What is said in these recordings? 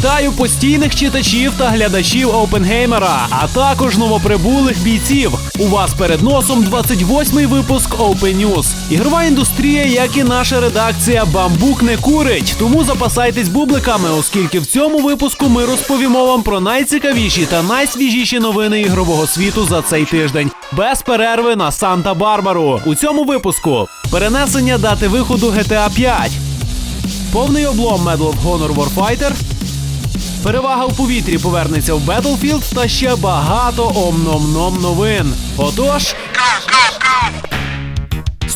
Вітаю постійних читачів та глядачів Опенгеймера, а також новоприбулих бійців. У вас перед носом 28-й випуск Open News. Ігрова індустрія, як і наша редакція, бамбук не курить. Тому запасайтесь бубликами, оскільки в цьому випуску ми розповімо вам про найцікавіші та найсвіжіші новини ігрового світу за цей тиждень. Без перерви на Санта-Барбару. У цьому випуску перенесення дати виходу GTA 5. Повний облом Medal of Honor Warfighter, Перевага в повітрі повернеться в Battlefield та ще багато ом-ном-ном новин. Отож.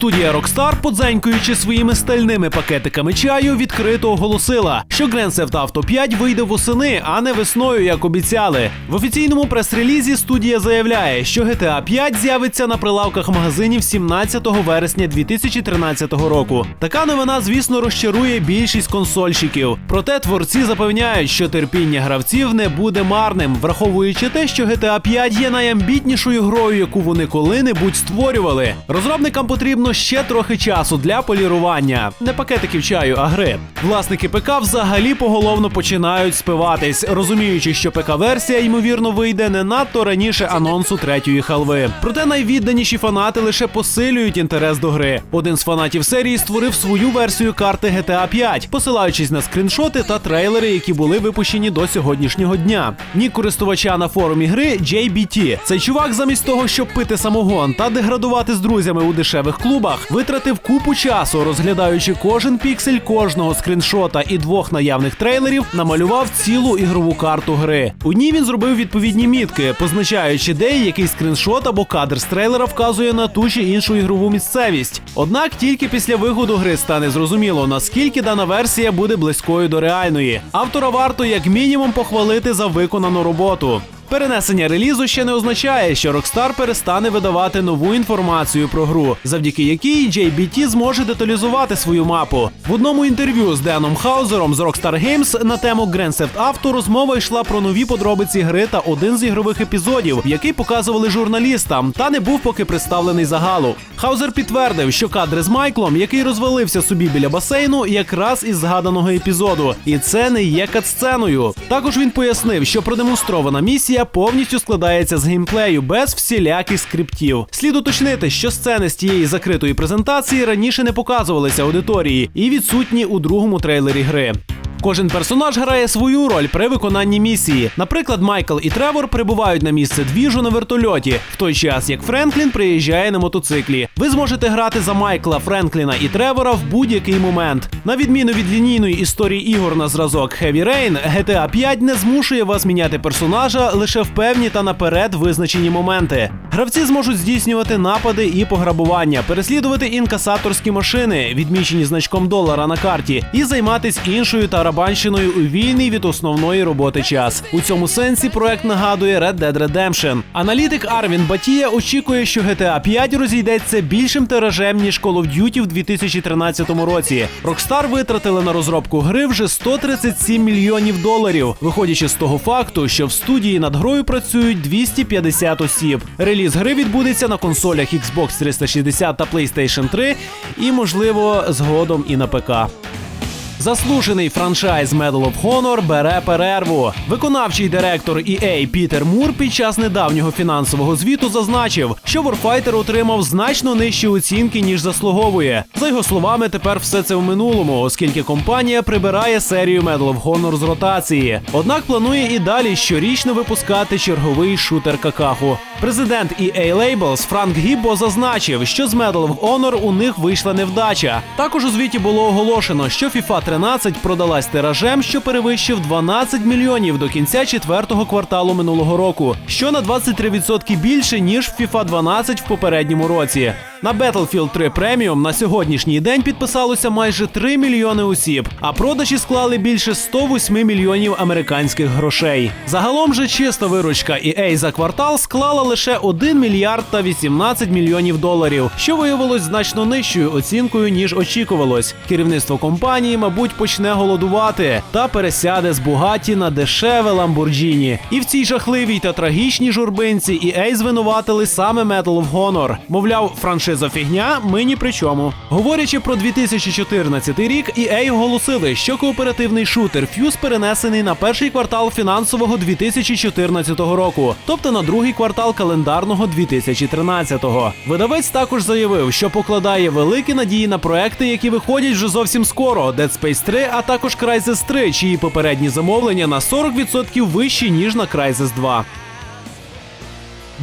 Студія Rockstar, подзенькуючи своїми стальними пакетиками чаю, відкрито оголосила, що Grand Theft Auto 5 вийде восени, а не весною, як обіцяли. В офіційному прес-релізі студія заявляє, що GTA 5 з'явиться на прилавках магазинів 17 вересня 2013 року. Така новина, звісно, розчарує більшість консольщиків. Проте творці запевняють, що терпіння гравців не буде марним, враховуючи те, що GTA 5 є найамбітнішою грою, яку вони коли-небудь створювали. Розробникам потрібно ще трохи часу для полірування, не пакетиків чаю, а гри. Власники ПК взагалі поголовно починають спиватись, розуміючи, що ПК-версія ймовірно вийде не надто раніше анонсу третьої халви. Проте найвідданіші фанати лише посилюють інтерес до гри. Один з фанатів серії створив свою версію карти GTA 5, посилаючись на скріншоти та трейлери, які були випущені до сьогоднішнього дня. Нік користувача на форумі гри JBT. Цей чувак, замість того, щоб пити самогон та деградувати з друзями у дешевих клубах, витратив купу часу, розглядаючи кожен піксель кожного скріншота і двох наявних трейлерів, намалював цілу ігрову карту гри. У ній він зробив відповідні мітки, позначаючи, де який скріншот або кадр з трейлера вказує на ту чи іншу ігрову місцевість. Однак тільки після виходу гри стане зрозуміло, наскільки дана версія буде близькою до реальної. Автора варто як мінімум похвалити за виконану роботу. Перенесення релізу ще не означає, що Rockstar перестане видавати нову інформацію про гру, завдяки якій JBT зможе деталізувати свою мапу. В одному інтерв'ю з Деном Хаузером з Rockstar Games на тему Grand Theft Auto розмова йшла про нові подробиці гри та один з ігрових епізодів, який показували журналістам, та не був поки представлений загалу. Хаузер підтвердив, що кадри з Майклом, який розвалився собі біля басейну, якраз із згаданого епізоду, і це не є катсценою. Також він пояснив, що продемонстрована місія повністю складається з геймплею без всіляких скриптів. Слід уточнити, що сцени з тієї закритої презентації раніше не показувалися аудиторії і відсутні у другому трейлері гри. Кожен персонаж грає свою роль при виконанні місії. Наприклад, Майкл і Тревор прибувають на місце двіжу на вертольоті, в той час як Френклін приїжджає на мотоциклі. Ви зможете грати за Майкла, Френкліна і Тревора в будь-який момент. На відміну від лінійної історії ігор на зразок Heavy Rain, GTA 5 не змушує вас міняти персонажа лише в певні та наперед визначені моменти. Гравці зможуть здійснювати напади і пограбування, переслідувати інкасаторські машини, відмічені значком долара на карті, і займатися іншою тарабанщиною у вільний від основної роботи час. У цьому сенсі проект нагадує Red Dead Redemption. Аналітик Арвін Батія очікує, що GTA 5 розійдеться більшим тиражем ніж Call of Duty в 2013 році. Rockstar витратили на розробку гри вже 137 мільйонів доларів, виходячи з того факту, що в студії над грою працюють 250 осіб. Реліз гри відбудеться на консолях Xbox 360 та PlayStation 3 і, можливо, згодом і на ПК. Заслужений франчайз Medal of Honor бере перерву. Виконавчий директор EA Пітер Мур під час недавнього фінансового звіту зазначив, що Warfighter отримав значно нижчі оцінки ніж заслуговує. За його словами, тепер все це в минулому, оскільки компанія прибирає серію Medal of Honor з ротації. Однак планує і далі щорічно випускати черговий шутер какаху. Президент EA Labels Франк Гіббо зазначив, що з Medal of Honor у них вийшла невдача. Також у звіті було оголошено, що FIFA 13 продалась тиражем, що перевищив 12 мільйонів до кінця четвертого кварталу минулого року, що на 23% більше ніж FIFA 12 в попередньому році. На Battlefield 3 Premium на сьогоднішній день підписалося майже 3 мільйони осіб, а продажі склали більше 108 мільйонів американських грошей. Загалом же чиста виручка EA за квартал склала лише 1 мільярд та 18 мільйонів доларів, що виявилось значно нижчою оцінкою ніж очікувалось. Керівництво компанії, мабуть, почне голодувати та пересяде з Бугаті на дешеве Ламборджіні. І в цій жахливій та трагічній журбинці EA звинуватили саме Medal of Honor. Мовляв, франшиза шизофігня, ми ні при чому. Говорячи про 2014 рік, EA оголосили, що кооперативний шутер Fuse перенесений на перший квартал фінансового 2014 року, тобто на другий квартал календарного 2013-го. Видавець також заявив, що покладає великі надії на проекти, які виходять вже зовсім скоро: Dead Space 3, а також Crysis 3, чиї попередні замовлення на 40% вищі ніж на Crysis 2.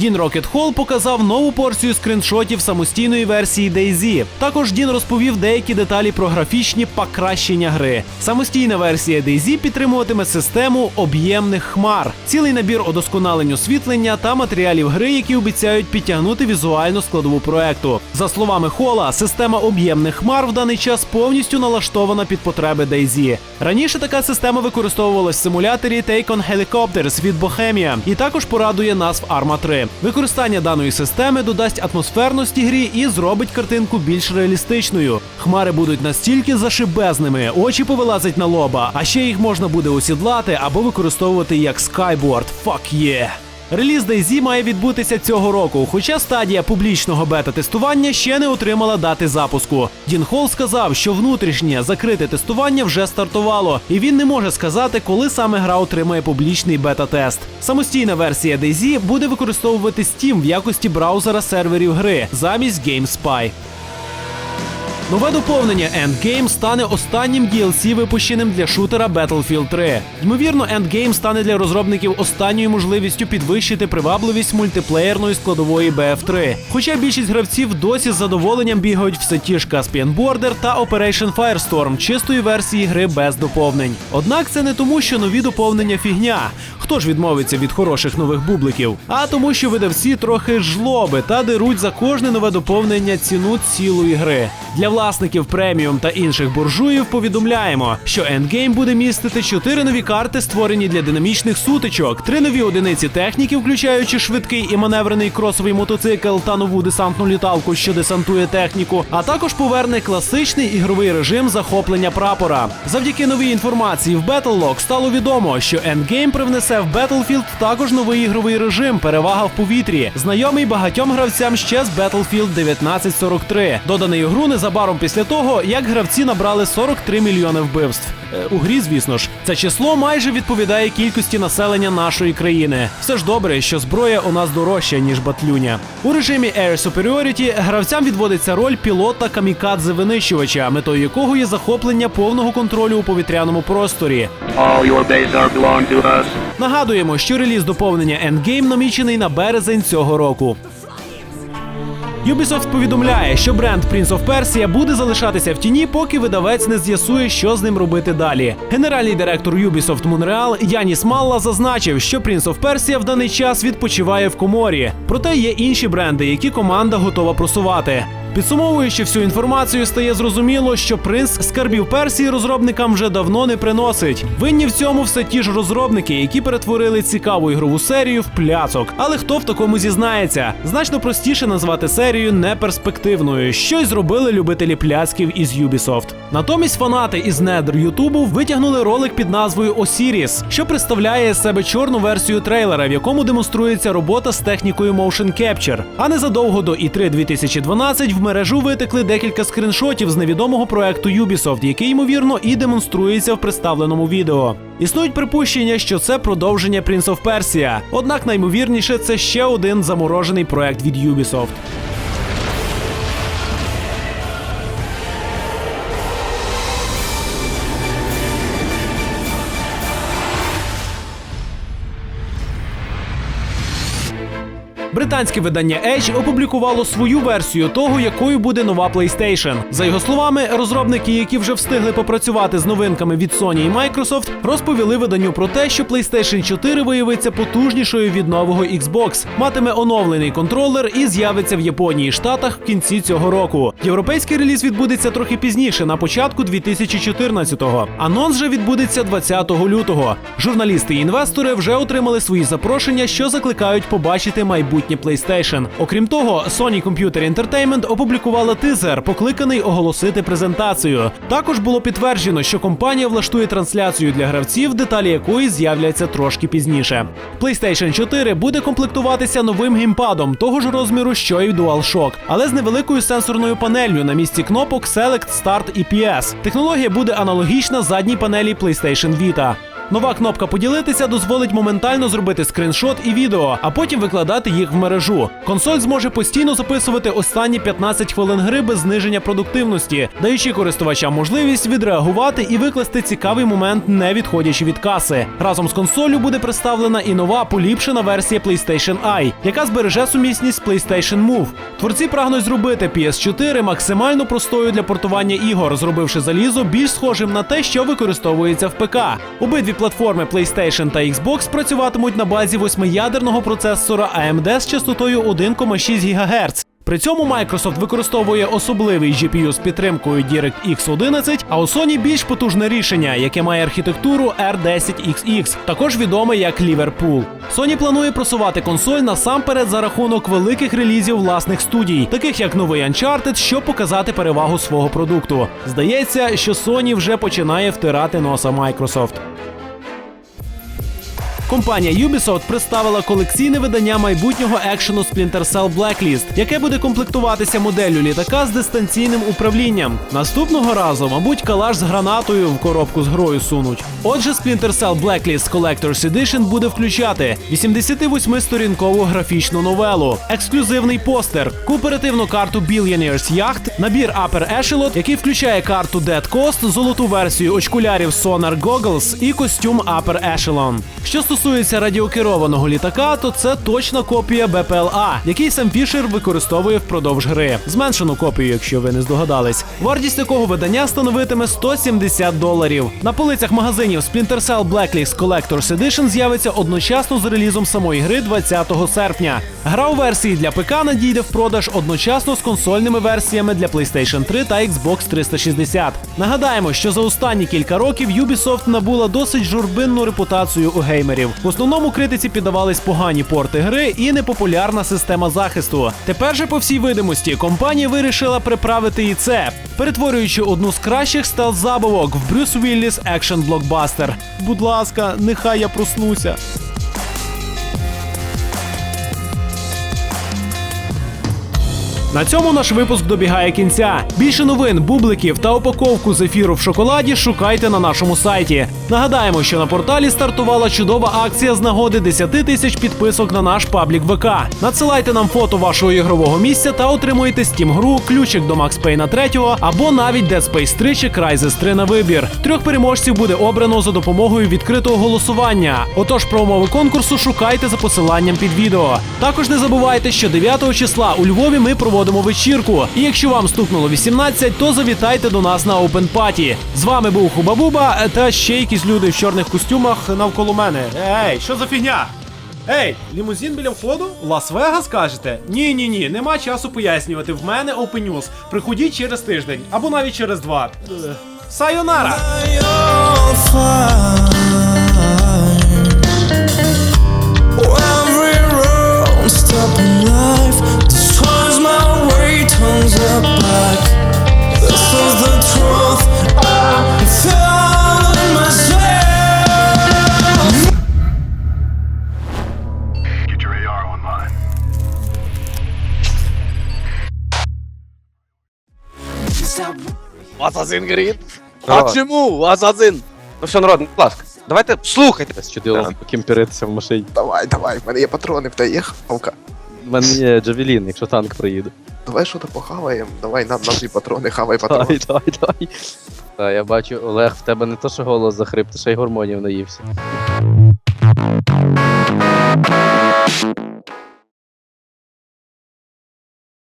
Дін Rocket Hall показав нову порцію скріншотів самостійної версії DayZ. Також Дін розповів деякі деталі про графічні покращення гри. Самостійна версія DayZ підтримуватиме систему об'ємних хмар, цілий набір удосконалень освітлення та матеріалів гри, які обіцяють підтягнути візуальну складову проекту. За словами Хола, система об'ємних хмар в даний час повністю налаштована під потреби DayZ. Раніше така система використовувалась в симуляторі Take-on Helicopters від Bohemia і також порадує нас в Arma 3. Використання даної системи додасть атмосферності грі і зробить картинку більш реалістичною. Хмари будуть настільки зашибезними, очі повилазять на лоба, а ще їх можна буде осідлати або використовувати як скайборд. Fuck yeah! Реліз DayZ має відбутися цього року, хоча стадія публічного бета-тестування ще не отримала дати запуску. Дін Холл сказав, що внутрішнє закрите тестування вже стартувало, і він не може сказати, коли саме гра отримає публічний бета-тест. Самостійна версія DayZ буде використовувати Steam в якості браузера серверів гри замість GameSpy. Нове доповнення Endgame стане останнім DLC, випущеним для шутера Battlefield 3. Ймовірно, Endgame стане для розробників останньою можливістю підвищити привабливість мультиплеєрної складової BF3. Хоча більшість гравців досі з задоволенням бігають все ті ж Caspian Border та Operation Firestorm чистої версії гри без доповнень. Однак це не тому, що нові доповнення фігня. Хто ж відмовиться від хороших нових бубликів? А тому, що видавці трохи жлоби та деруть за кожне нове доповнення ціну цілої гри. Для власників преміум та інших буржуїв повідомляємо, що Endgame буде містити чотири нові карти, створені для динамічних сутичок, три нові одиниці техніки, включаючи швидкий і маневрений кросовий мотоцикл та нову десантну літалку, що десантує техніку, а також поверне класичний ігровий режим захоплення прапора. Завдяки новій інформації в Battlelog стало відомо, що Endgame привнесе в Battlefield також новий ігровий режим перевага в повітрі, знайомий багатьом гравцям ще з Battlefield 1943, доданий гру незабаром після того, як гравці набрали 43 мільйони вбивств. Е, У грі, звісно ж, це число майже відповідає кількості населення нашої країни. Все ж добре, що зброя у нас дорожча ніж батлюня. У режимі Air Superiority гравцям відводиться роль пілота камікадзе винищувача, метою якого є захоплення повного контролю у повітряному просторі. All your bases are belong to us. Нагадуємо, що реліз доповнення Endgame намічений на березень цього року. Ubisoft повідомляє, що бренд Prince of Persia буде залишатися в тіні, поки видавець не з'ясує, що з ним робити далі. Генеральний директор Ubisoft Montreal Яніс Малла зазначив, що Prince of Persia в даний час відпочиває в коморі. Проте є інші бренди, які команда готова просувати. Підсумовуючи всю інформацію, стає зрозуміло, що принц скарбів Персії розробникам вже давно не приносить. Винні в цьому все ті ж розробники, які перетворили цікаву ігрову серію в пляцок. Але хто в такому зізнається? Значно простіше назвати серію неперспективною. Щось зробили любителі пляцків із Ubisoft. Натомість фанати із недр Ютубу витягнули ролик під назвою Osiris, що представляє з себе чорну версію трейлера, в якому демонструється робота з технікою Motion Capture. А незадовго до E3 2012 в мережу витекли декілька скріншотів з невідомого проекту Ubisoft, який ймовірно і демонструється в представленому відео. Існують припущення, що це продовження Prince of Persia, однак наймовірніше це ще один заморожений проект від Ubisoft. Британське видання Edge опублікувало свою версію того, якою буде нова PlayStation. За його словами, розробники, які вже встигли попрацювати з новинками від Sony і Microsoft, розповіли виданню про те, що PlayStation 4 виявиться потужнішою від нового Xbox, матиме оновлений контролер і з'явиться в Японії і Штатах в кінці цього року. Європейський реліз відбудеться трохи пізніше, на початку 2014-го. Анонс же відбудеться 20 лютого. Журналісти і інвестори вже отримали свої запрошення, що закликають побачити майбутнє майбутнє PlayStation. Окрім того, Sony Computer Entertainment опублікувала тизер, покликаний оголосити презентацію. Також було підтверджено, що компанія влаштує трансляцію для гравців, деталі якої з'являться трошки пізніше. PlayStation 4 буде комплектуватися новим геймпадом того ж розміру, що й DualShock, але з невеликою сенсорною панеллю на місці кнопок Select, Start і PS. Технологія буде аналогічна задній панелі PlayStation Vita. Нова кнопка поділитися дозволить моментально зробити скриншот і відео, а потім викладати їх в мережу. Консоль зможе постійно записувати останні 15 хвилин гри без зниження продуктивності, даючи користувачам можливість відреагувати і викласти цікавий момент, не відходячи від каси. Разом з консолью буде представлена і нова поліпшена версія PlayStation Eye, яка збереже сумісність PlayStation Move. Творці прагнуть зробити PS4 максимально простою для портування ігор, зробивши залізо більш схожим на те, що використовується в ПК. Обидві платформи PlayStation та Xbox працюватимуть на базі восьмиядерного процесора AMD з частотою 1,6 ГГц. При цьому Microsoft використовує особливий GPU з підтримкою DirectX 11, а у Sony більш потужне рішення, яке має архітектуру R10XX, також відоме як Liverpool. Sony планує просувати консоль насамперед за рахунок великих релізів власних студій, таких як новий Uncharted, щоб показати перевагу свого продукту. Здається, що Sony вже починає втирати носа Microsoft. Компанія Ubisoft представила колекційне видання майбутнього екшену Splinter Cell Blacklist, яке буде комплектуватися моделлю літака з дистанційним управлінням. Наступного разу, мабуть, калаш з гранатою в коробку з грою сунуть. Отже, Splinter Cell Blacklist Collector's Edition буде включати 88-сторінкову графічну новелу, ексклюзивний постер, кооперативну карту Billionaires Yacht, набір Upper Echelon, який включає карту Dead Coast, золоту версію очкулярів Sonar Goggles і костюм Upper Echelon. Що стосується радіокерованого літака, то це точна копія БПЛА, який сам Фішер використовує впродовж гри. Зменшену копію, якщо ви не здогадались. Вартість такого видання становитиме 170 доларів. На полицях магазинів Splinter Cell Blacklist Collector's Edition з'явиться одночасно з релізом самої гри 20 серпня. Гра у версії для ПК надійде в продаж одночасно з консольними версіями для PlayStation 3 та Xbox 360. Нагадаємо, що за останні кілька років Ubisoft набула досить журбинну репутацію у геймерів. В основному критиці піддавались погані порти гри і непопулярна система захисту. Тепер же, по всій видимості, компанія вирішила приправити і це, перетворюючи одну з кращих стелс-забавок в Брюс Вілліс екшн блокбастер. Будь ласка, нехай я проснуся. На цьому наш випуск добігає кінця. Більше новин, бубликів та упаковку зефіру в шоколаді шукайте на нашому сайті. Нагадаємо, що на порталі стартувала чудова акція з нагоди 10 тисяч підписок на наш паблік ВК. Надсилайте нам фото вашого ігрового місця та отримуєте Steam гру, ключик до Max Payne 3 або навіть Dead Space 3 чи Crysis 3 на вибір. Трьох переможців буде обрано за допомогою відкритого голосування. Отож, про умови конкурсу шукайте за посиланням під відео. Також не забувайте, що 9 числа у Львові ми проводимо вечірку. І якщо вам стукнуло 18, то завітайте до нас на Open Party. З вами був Хубабуба та ще якісь люди в чорних костюмах навколо мене. Ей, що за фігня? Ей, лімузин біля входу? Лас-Вегас кажете? Ні, ні, ні, нема часу пояснювати. В мене Open News. Приходіть через тиждень або навіть через два. Е, Сайонара! Асасин Creed? А чому? Асасин? Ну все, народ, будь ласка, давайте слухайте. Чудило Так. кемперитися в машині. Давай, давай, в мене є патрони, в тебе є хавка. У мене є Джавелін, якщо танк проїде. Давай що-то похаваємо, давай нам нам патрони, хавай патрони. Давай, давай, давай. Та, я бачу, Олег, в тебе не то, що голос захрип, ти ще й гормонів наївся.